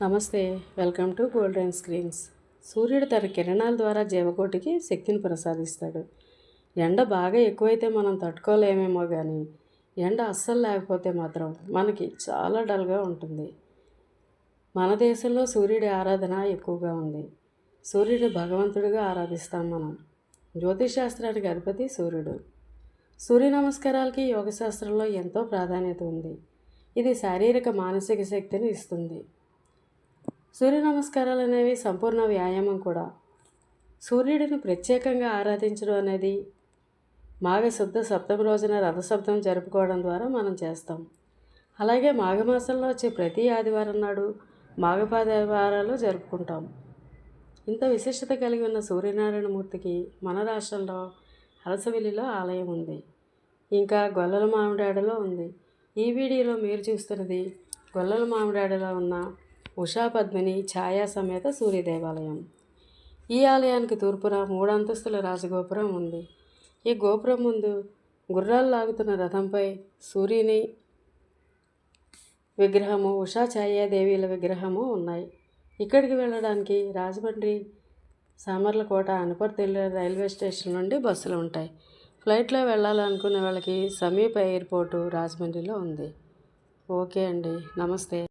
నమస్తే welcome to golden screens. సూర్యుడు తన కిరణాల ద్వారా జీవకోటికి శక్తిని ప్రసాదిస్తాడు. ఎండ బాగా ఎక్కువైతే మనం తట్టుకోలేమేమో కానీ ఎండ అస్సలు లేకపోతే మాత్రం మనకి చాలా డల్గా ఉంటుంది. మన దేశంలో సూర్యుడి ఆరాధన ఎక్కువగా ఉంది. సూర్యుడు భగవంతుడిగా ఆరాధిస్తాం మనం. జ్యోతిషాస్త్రానికి అధిపతి సూర్యుడు. సూర్య నమస్కారాలకి యోగశాస్త్రంలో ఎంతో ప్రాధాన్యత ఉంది. ఇది శారీరక మానసిక శక్తిని ఇస్తుంది. సూర్య నమస్కారాలు అనేవి సంపూర్ణ వ్యాయామం కూడా. సూర్యుడిని ప్రత్యేకంగా ఆరాధించడం అనేది మాఘశుద్ధ సప్తమి రోజున రథసప్తం జరుపుకోవడం ద్వారా మనం చేస్తాం. అలాగే మాఘమాసంలో వచ్చే ప్రతి ఆదివారం నాడు మాఘపాదివారాలు జరుపుకుంటాం. ఇంత విశిష్టత కలిగి ఉన్న సూర్యనారాయణమూర్తికి మన రాష్ట్రంలో అలసవిల్లిలో ఆలయం ఉంది. ఇంకా గొల్లల మామిడాడలో ఉంది. ఈ వీడియోలో మీరు చూస్తున్నది గొల్లల మామిడాడలో ఉన్న ఉషా పద్మిని ఛాయా సమేత సూర్య దేవాలయం ఈ ఆలయానికి తూర్పున మూడు అంతస్తుల రాజగోపురం ఉంది. ఈ గోపురం ముందు గుర్రాలు లాగుతున్న రథంపై సూర్యుని విగ్రహము ఉషా ఛాయాదేవీల విగ్రహము ఉన్నాయి. ఇక్కడికి వెళ్ళడానికి రాజమండ్రి సామర్లకోట అనపర్తిల్లి రైల్వే స్టేషన్ నుండి బస్సులు ఉంటాయి. ఫ్లైట్లో వెళ్ళాలనుకునే వాళ్ళకి సమీప ఎయిర్పోర్టు రాజమండ్రిలో ఉంది. ఓకే అండి. నమస్తే.